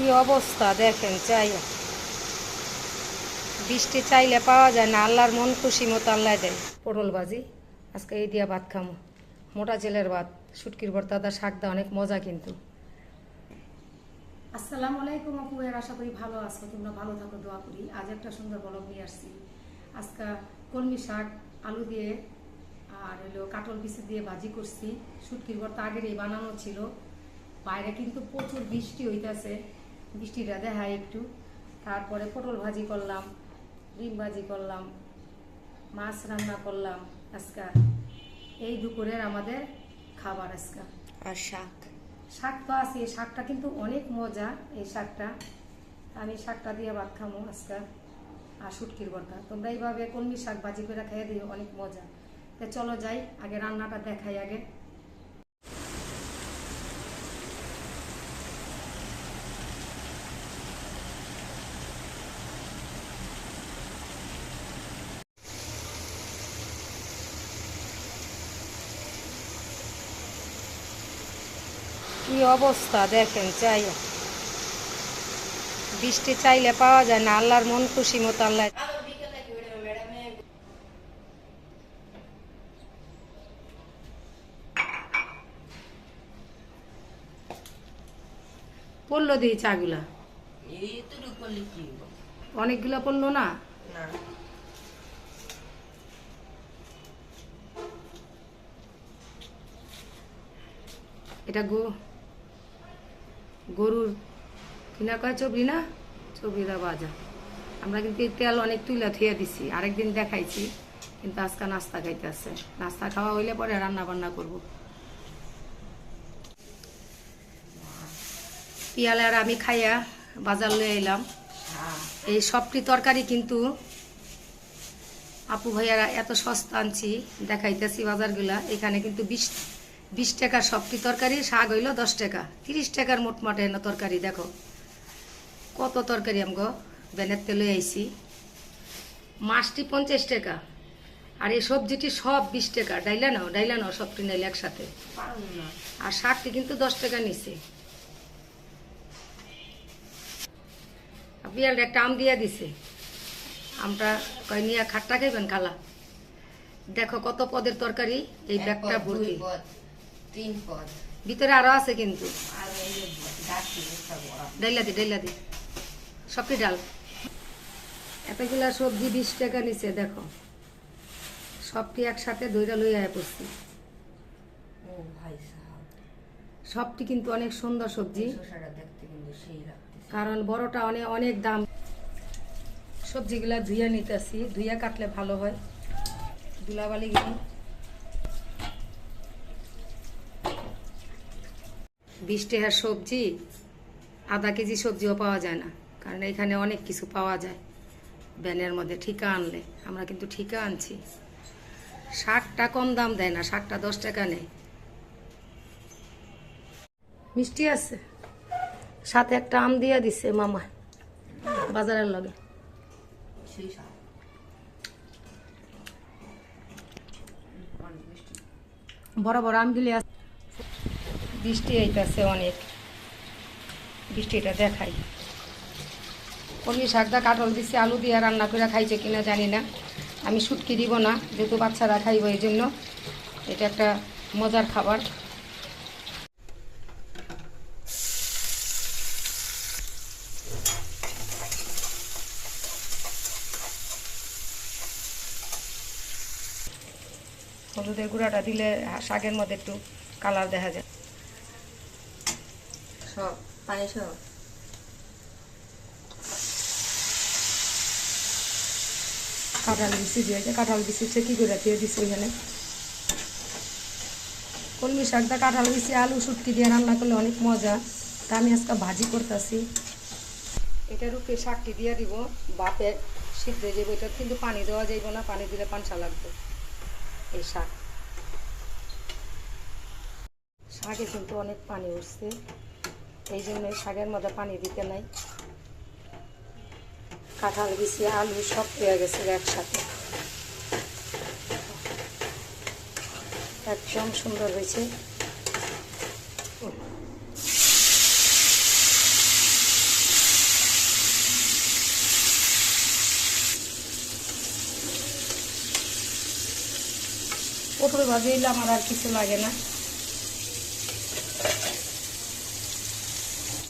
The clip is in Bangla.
কি অবস্থা দেখেন, চাই। বৃষ্টি চাইলে পাওয়া যায় না, আল্লাহর মন খুশি মতো আল্লাহ দেয়। পটল ভাজি, আজকে এই দিয়া ভাত খামো। মোটা জেলের ভাত, শুটকির ভর্তা দা শাক দা অনেক মজা কিন্তু। আসসালামু আলাইকুম আপু, এর আশা করি ভালো আছো, তোমরা ভালো থাকো, দোয়া করি। আজ একটা সুন্দর ব্লগ নিয়ে আসছি। আজকে কলমি শাক, আলু দিয়ে, আর হলো কাটল বিচি দিয়ে ভাজি করছি। শুটকির ভর্তা আগেরই বানানো ছিল। বাইরে কিন্তু প্রচুর বৃষ্টি হইতাছে। বৃষ্টিটা দেখায় একটু। তারপরে পটল ভাজি করলাম ডিম ভাজি করলাম মাছ রান্না করলাম আজকে। এই দুপুরের আমাদের খাবার আজকে। আর শাক? শাক তো আছে এই শাকটা কিন্তু অনেক মজা এই শাকটা। আমি শাকটা দিয়ে ভাত খামো আজকে আর শুটকির ভর্তা তোমরা এইভাবে কলমি শাক ভাজি করে খেয়ে দিও অনেক মজা। তো চলো যাই আগে রান্নাটা দেখাই আগে। কি অবস্থা দেখেন চাই। বৃষ্টি চাইলে পাওয়া যায় না আল্লাহর মন খুশি মতো আল্লাহ। পড়ল দিই চাগুলা? অনেকগুলা পড়ল না। এটা গো গরুর কিনা কয় চবরি না? চবরিরা বাজা। আমরা কিন্তু এই তেল অনেক তুলে থুয়ে দিছি, আরেকদিন দেখাইছি, কিন্তু আজকে নাস্তা খাইতে আছে নাস্তা খাওয়া হইলে পরে রান্না বান্না করব। পিয়ালে আর আমি খাইয়া বাজার লয়ে এলাম এই সবটি তরকারি কিন্তু আপু ভাইয়ারা এত সস্তা আনছি, দেখাইতেছি বাজারগুলা। এখানে কিন্তু বিশ বিশ টাকার সবটি তরকারি শাক হইল দশ টাকা। তিরিশ টাকার মোটমাটে এনে তরকারি দেখো। কত তরকারি আমগো? বেনের তেলে আইছি। মাছটি পঞ্চাশ টাকা আর এই সবজিটি সব বিশ টাকা। ডাইলা নাও ডাইলা নাও সবটি নাইলে একসাথে। আর শাকটি কিন্তু দশ টাকা নিছে। বিয়ালটা একটা আম দিয়া দিছে। আমটা কয় নিয়ে খাট্টা খাইবেন খালা? দেখো কত পদের তরকারি এই ব্যাগটা ভর্তি তিন পদ ভিতরে আরও আছে কিন্তু। আর এই যে গাছি সব ওরা। ডাইলা দি ডাইলা দি। সবটি ডাল। এতগুলা সবজি বিশ টাকা নিছে দেখো। সবটি একসাথে দইটা লই আয় পড়ছি। সবটি কিন্তু অনেক সুন্দর সবজি। কারণ বড়টা অনেক অনেক দাম। সবজিগুলা ধুইয়া নিতেছি ধুইয়া কাটলে ভালো হয়। ধুলাবালি গিয়ে। বিশ টাকার সবজি আধা কেজি সবজিও পাওয়া যায় না। কারণ এখানে অনেক কিছু পাওয়া যায় ব্যানের মধ্যে ঠিকা আনলে। আমরা কিন্তু ঠিকা আনছি। শাকটা কম দাম দেয় না শাকটা দশ টাকা নেয়। মিষ্টি আছে। সাথে একটা আম দিয়া দিছে মামা বাজারের লগে। বড় বড় আমগুলি আছে। বৃষ্টি আইতাছে অনেক। বৃষ্টিটা দেখাই। কলমি শাকদা কাটল দিছে, আলু দিয়ে রান্না করে খাইছে কিনা জানি না। আমি শুটকি দিব না, যেহেতু বাচ্চারা খাইব এই জন্য। এটা একটা মজার খাবার। হলুদের গুঁড়াটা দিলে শাকের মধ্যে একটু কালার দেখা যায়। সব পানি সব কাঁঠাল বিচি দিয়েছে কাঁঠাল বিচি কী করে দিয়ে দিচ্ছে ওইখানে কলমি শাকটা কাঁঠাল বিচি আলু শুটকি দিয়ে রান্না করলে অনেক মজা। তা আমি আজকে ভাজি করতেছি। এটার উপরে শাকটি দিয়ে দিব, বাপে সিদ্ধ যাবে, এটা কিন্তু পানি দেওয়া যাইব না, পানি দিলে পানসা লাগবে। এই শাক। শাকে কিন্তু অনেক পানি উঠছে। এই জন্য শাকের মধ্যে পানি দিতে নাই। কাঁঠাল বিছি আলু সব পেয়ে গেছে একসাথে। একদম সুন্দর হয়েছে। পটল ভাজে আমার আর কিছু লাগে না।